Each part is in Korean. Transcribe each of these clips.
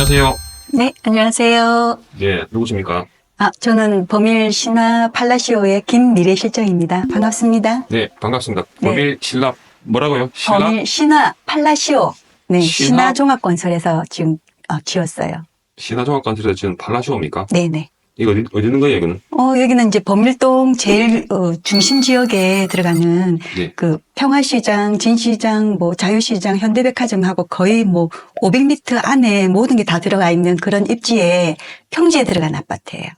안녕하세요. 네, 안녕하세요. 예, 누구십니까? 아, 저는 범일 신화 팔라시오의 김미래 실장입니다. 반갑습니다. 네, 반갑습니다. 네. 범일 신라 뭐라고요? 신라? 범일 신화 팔라시오. 네, 신화? 신화 종합 건설에서 지금 어, 지었어요. 신화종합관실에서 지금 팔라시오입니까? 네 네. 이거 어디, 어디 있는 거예요, 이거는? 어, 여기는 이제 범일동 제일 어, 중심 지역에 들어가는 네. 그 평화시장, 진시장, 뭐 자유시장, 현대백화점하고 거의 뭐 500m 안에 모든 게 다 들어가 있는 그런 입지에 평지에 들어간 아파트예요.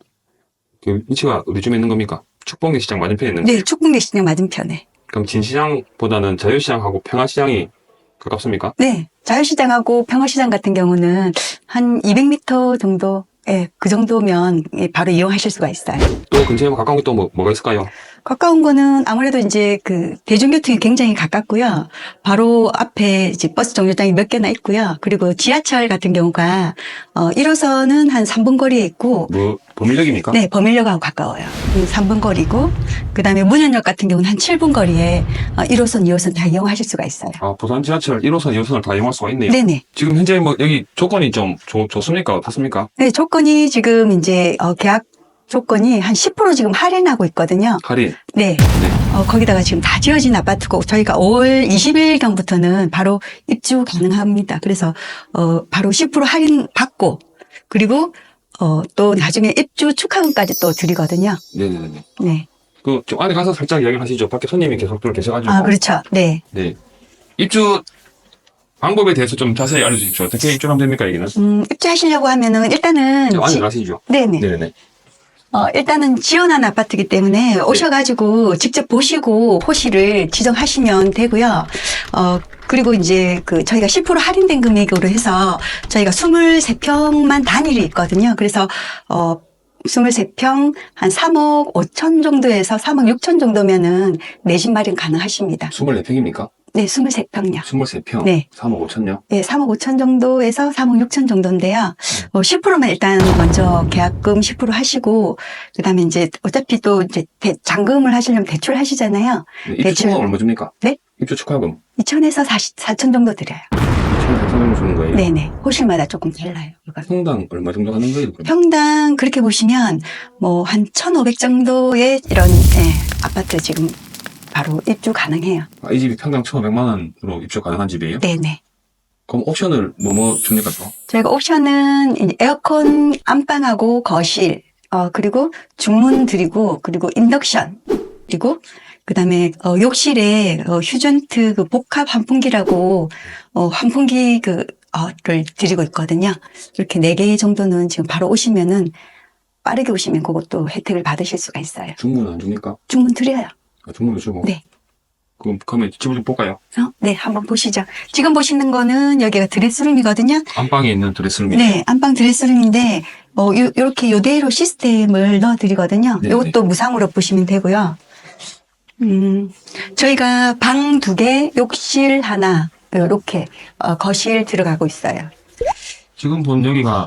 그 위치가 어디쯤에 있는 겁니까? 축봉리 시장 맞은편에 있는 네, 축봉대 시장 맞은편에. 그럼 진시장보다는 자유시장하고 평화시장이 가깝습니까? 네. 자유시장하고 평화시장 같은 경우는 한 200m 정도, 예, 그 정도면 예, 바로 이용하실 수가 있어요. 또 근처에 가까운 게 또 뭐, 뭐가 있을까요? 가까운 거는 아무래도 이제 그 대중교통이 굉장히 가깝고요. 바로 앞에 이제 버스 정류장이 몇 개나 있고요. 그리고 지하철 같은 경우가 어 1호선은 한 3분 거리에 있고 뭐, 범일역입니까? 네, 범일역하고 가까워요. 3분 거리고 그다음에 문현역 같은 경우는 한 7분 거리에 어 1호선, 2호선 다 이용하실 수가 있어요. 아, 부산 지하철 1호선, 2호선을 다 이용할 수가 있네요. 네네. 지금 현재 뭐 여기 조건이 좀 좋, 좋습니까? 어떻습니까? 네, 조건이 지금 이제 어, 계약 조건이 한 10% 지금 할인하고 있거든요. 할인. 네. 네. 어, 거기다가 지금 다 지어진 아파트고 저희가 5월 20일 경부터는 바로 입주 가능합니다. 그래서 어, 바로 10% 할인 받고 그리고 어, 또 나중에 입주 축하금까지 또 드리거든요. 네네네. 네. 그, 좀 안에 가서 살짝 이야기를 하시죠. 밖에 손님이 계속 들 계셔가지고. 아, 그렇죠. 네. 네. 입주 방법에 대해서 좀 자세히 알려주십시오. 어떻게 입주하면 됩니까, 여기는? 음, 입주하시려고 하면은 일단은 좀 안에 지- 가시죠. 네네. 네네. 어, 일단은 지원한 아파트이기 때문에 오셔가지고 직접 보시고 호시를 지정하시면 되고요. 어, 그리고 이제 그 저희가 10% 할인된 금액으로 해서 저희가 23평만 단일이 있거든요. 그래서, 어, 23평 한 3억 5천 정도에서 3억 6천 정도면은 내 집 마련 가능하십니다. 24평입니까? 네, 23평요. 23평. 네. 3억 5천요? 네, 3억 5천 정도에서 3억 6천 정도인데요. 어, 10%만 일단 먼저 계약금 10% 하시고, 그 다음에 이제 어차피 또 이제 대- 잔금을 하시려면 대출 하시잖아요. 네, 입주 대출. 축하금 얼마 줍니까? 네? 입주 축하금. 2천에서 4천 정도 드려요. 1,400만 원 주는 거예요? 네네. 호실마다 조금 달라요. 이건. 평당 얼마 정도 하는 거예요? 그럼? 평당 그렇게 보시면 뭐 한 1,500 정도의 이런 예, 아파트 지금 바로 입주 가능해요. 아, 이 집이 평당 1,500만 원으로 입주 가능한 집이에요? 네네. 그럼 옵션을 뭐뭐 줍니까 또? 저희가 옵션은 이제 에어컨 안방하고 거실, 어, 그리고 중문 드리고, 그리고 인덕션, 그리고 그 다음에, 어, 욕실에, 어, 휴전트 그 복합 환풍기라고, 어, 환풍기 그, 어, 를 드리고 있거든요. 이렇게 네 개 정도는 지금 바로 오시면은 빠르게 오시면 그것도 혜택을 받으실 수가 있어요. 중문은 안 줍니까? 중문 드려요. 아, 중문도 주고? 네. 그럼, 그러면 집을 좀 볼까요? 어? 네, 한번 보시죠. 지금 보시는 거는 여기가 드레스룸이거든요. 안방에 있는 드레스룸이 네, 안방 드레스룸인데 어, 요, 요렇게 요대로 시스템을 넣어드리거든요. 네, 요것도 무상으로 보시면 되고요. 음, 저희가 방 두 개, 욕실 하나, 요렇게 어, 거실 들어가고 있어요. 지금 본 여기가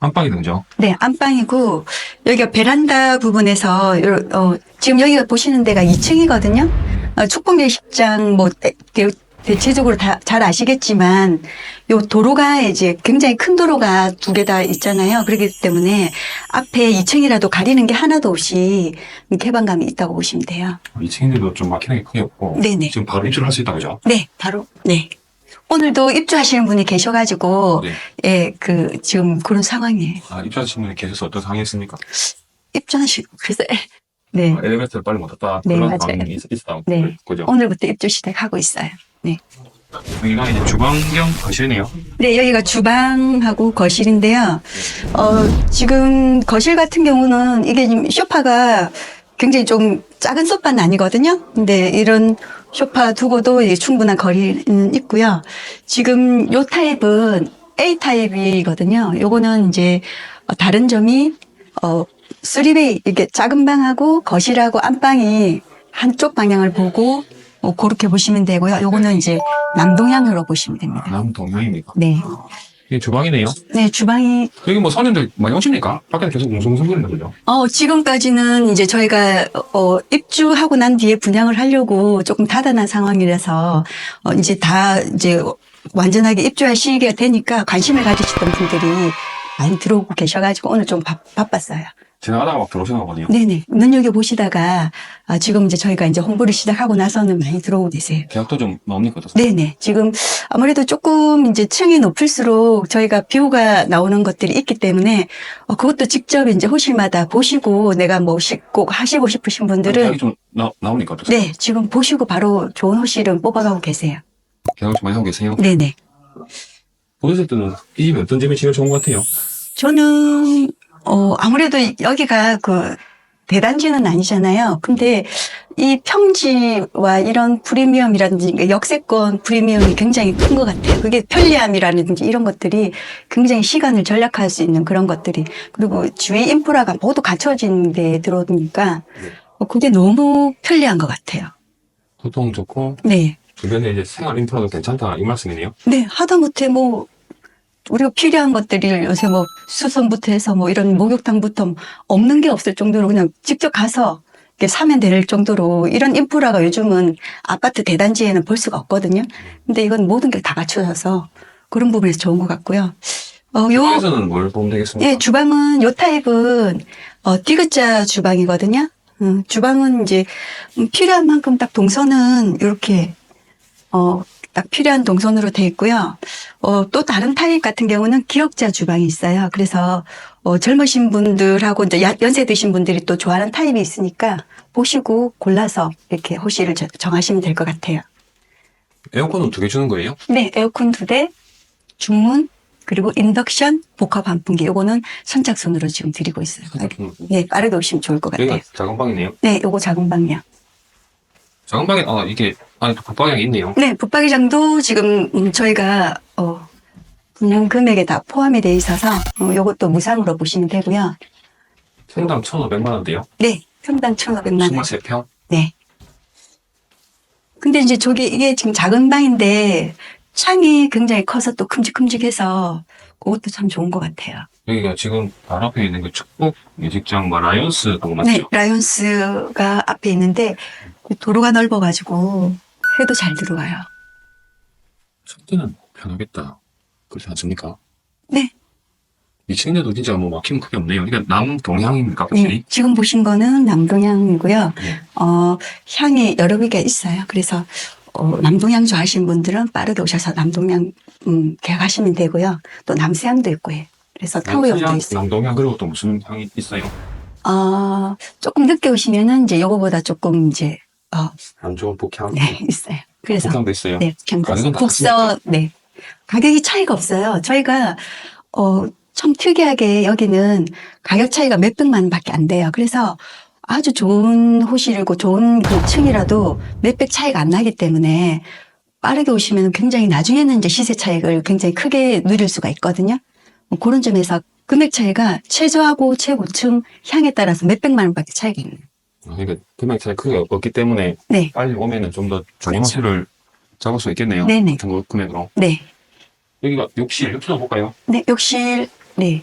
안방이 죠 네, 안방이고 여기가 베란다 부분에서 요, 어, 지금 여기가 보시는 데가 2층이거든요. 어, 축구미식장 뭐 대, 대- 대체적으로 다 잘 아시겠지만 요 도로가 이제 굉장히 큰 도로가 두 개 다 있잖아요. 그렇기 때문에 앞에 2층이라도 가리는 게 하나도 없이 개방감이 있다고 보시면 돼요. 2층인데도 좀 막히는 게 크게 없고 네네. 지금 바로 입주를 할 수 있다 그죠? 네, 바로 네. 오늘도 입주하시는 분이 계셔가지고 네. 예, 그 지금 그런 상황이에요. 아, 입주하신 분이 계셔서 어떤 상황이었습니까? 입주하시고 그래서 네. 아, 엘리베이터를 빨리 못 탔다 네, 그런 맞아요. 상황이 있, 있었다 네. 그죠? 오늘부터 입주 시작하고 있어요. 네. 여기가 이제 주방경 거실이네요. 네, 여기가 주방하고 거실인데요. 어, 지금 거실 같은 경우는 이게 지금 소파가 굉장히 좀 작은 소파는 아니거든요. 근데 이런 소파 두고도 충분한 거리는 있고요. 지금 요 타입은 A 타입이거든요. 요거는 이제 어, 다른 점이 어 3베이 이게 작은 방하고 거실하고 안방이 한쪽 방향을 보고 어, 그렇게 보시면 되고요. 요거는 이제 남동향으로 보시면 됩니다. 남동향입니까? 네. 이게 주방이네요. 네, 주방이 여기 뭐 손님들 많이 오십니까? 밖에 계속 웅성웅성 거리는 거죠. 어, 지금까지는 이제 저희가, 어, 입주하고 난 뒤에 분양을 하려고 조금 타단한 상황이라서, 어, 이제 다 이제 완전하게 입주할 시기가 되니까 관심을 가지시던 분들이 많이 들어오고 계셔가지고 오늘 좀 바, 바빴어요. 지나가다가 막 들어오시는 거거든요. 네네. 눈여겨보시다가, 아, 지금 이제 저희가 이제 홍보를 시작하고 나서는 많이 들어오고 계세요. 계약도 좀 나옵니까? 네네. 지금 아무래도 조금 이제 층이 높을수록 저희가 뷰가 나오는 것들이 있기 때문에 어, 그것도 직접 이제 호실마다 보시고 내가 뭐 시- 꼭 하시고 싶으신 분들은 계약이 좀 나, 나옵니까? 어떻습니까? 네, 지금 보시고 바로 좋은 호실은 뽑아가고 계세요. 계약을 좀 많이 하고 계세요. 네네. 보셨을 때는 이 집이 어떤 집이 제일 좋은 것 같아요? 저는, 어, 아무래도 여기가 그 대단지는 아니잖아요. 근데 이 평지와 이런 프리미엄이라든지 그러니까 역세권 프리미엄이 굉장히 큰 것 같아요. 그게 편리함이라든지 이런 것들이 굉장히 시간을 절약할 수 있는 그런 것들이 그리고 주위 인프라가 모두 갖춰진 데 들어오니까 어, 그게 너무 편리한 것 같아요. 교통 좋고 네. 주변에 이제 생활 인프라도 괜찮다 이 말씀이네요. 네, 하다못해 뭐 우리가 필요한 것들이 요새 뭐 수선부터 해서 뭐 이런 목욕탕부터 뭐 없는 게 없을 정도로 그냥 직접 가서 이렇게 사면 될 정도로 이런 인프라가 요즘은 아파트 대단지에는 볼 수가 없거든요. 근데 이건 모든 게 다 갖춰져서 그런 부분에서 좋은 것 같고요. 어, 요, 주방에서는 뭘 보면 되겠습니까? 예, 주방은 요 타입은 어, 디귿자 주방이거든요. 음, 주방은 이제 음, 필요한 만큼 딱 동선은 이렇게 어, 딱 필요한 동선으로 돼 있고요. 어, 또 다른 타입 같은 경우는 기역자 주방이 있어요. 그래서 어, 젊으신 분들하고 이제 야- 연세 드신 분들이 또 좋아하는 타입이 있으니까 보시고 골라서 이렇게 호실을 저- 정하시면 될 것 같아요. 에어컨은 두 개 주는 거예요? 네, 에어컨 두 대, 중문, 그리고 인덕션, 복합 환풍기. 요거는 선착순으로 지금 드리고 있어요. 네, 빠르게 오시면 좋을 것 같아요. 여기가 작은 방이네요. 네, 요거 작은 방이요. 작은 방에 아 이게 안에 또 붙방향이 있네요. 네, 붙박이장도 지금 음, 저희가 어, 분양 금액에 다 포함이 돼 있어서 어, 요것도 무상으로 보시면 되고요. 평당 1,500만 원대요. 네, 평당 1,500만 원. 23평. 네. 근데 이제 저게 이게 지금 작은 방인데 창이 굉장히 커서 또 큼직큼직해서 그것도 참 좋은 것 같아요. 여기가 지금 바로 앞에 있는 그 축복 예식장 뭐 라이언스 그거 맞죠? 네, 라이온스가 앞에 있는데 도로가 넓어가지고 해도 잘 들어와요. 첫째는 편하겠다. 그렇지 않습니까? 네. 2층인데도 진짜 뭐 막힘 크게 없네요. 이게 남동향입니까? 네, 확실히? 지금 보신 거는 남동향이고요. 네. 어, 향이 여러 개가 있어요. 그래서 어, 남동향 좋아하시는 분들은 빠르게 오셔서 남동향 음, 계약하시면 되고요. 또 남서향도 있고요. 그래서 타워형도 남동향, 있어요. 남동향 그리고 또 무슨 향이 있어요? 어, 조금 늦게 오시면은 이제 요거보다 조금 이제 어, 안 좋은 복향? 네 있어요. 그래서 복향도 있어요. 네, 가격은 다 국서 네 가격이 차이가 없어요. 저희가 어, 참 특이하게 여기는 가격 차이가 몇 백만 원밖에 안 돼요. 그래서 아주 좋은 호실이고 좋은 그 층이라도 몇백 차이가 안 나기 때문에 빠르게 오시면 굉장히 나중에는 이제 시세 차익을 굉장히 크게 누릴 수가 있거든요. 뭐 그런 점에서 금액 차이가 최저하고 최고층 향에 따라서 몇백만 원밖에 차이가. 아, 그러니까 금액 차이 크게 없기 때문에 네, 빨리 오면은 좀 더 좋은 그렇죠. 호실을 잡을 수 있겠네요. 네네. 같은 거 금액으로. 네, 여기가 욕실, 욕실 볼까요? 네, 욕실, 네.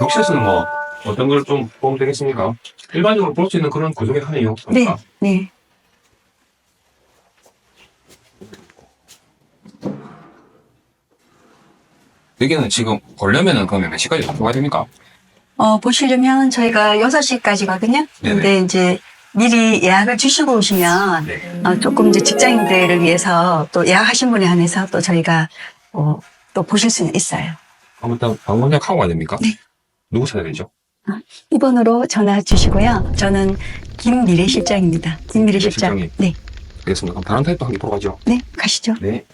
욕실에서는 뭐 어떤 걸 좀 보면 되겠습니까? 일반적으로 볼 수 있는 그런 구조긴 하네요. 네. 네. 여기는 지금 보려면은 그러면 몇 시까지 들어가야 됩니까? 어, 보시려면 저희가 6시까지거든요. 네네. 근데 이제 미리 예약을 주시고 오시면 네. 어, 조금 이제 직장인들을 위해서 또 예약하신 분에 한해서 또 저희가 어, 또 보실 수는 있어요. 그럼 일단 방문약 하고 가야 됩니까? 네. 누구 찾아야 되죠? 이번으로 전화 주시고요. 저는 김미래 실장입니다. 김미래 김미래 실장. 실장님. 네. 알겠습니다. 그럼 다른 타입도 한개 보러 가죠. 네, 가시죠. 네.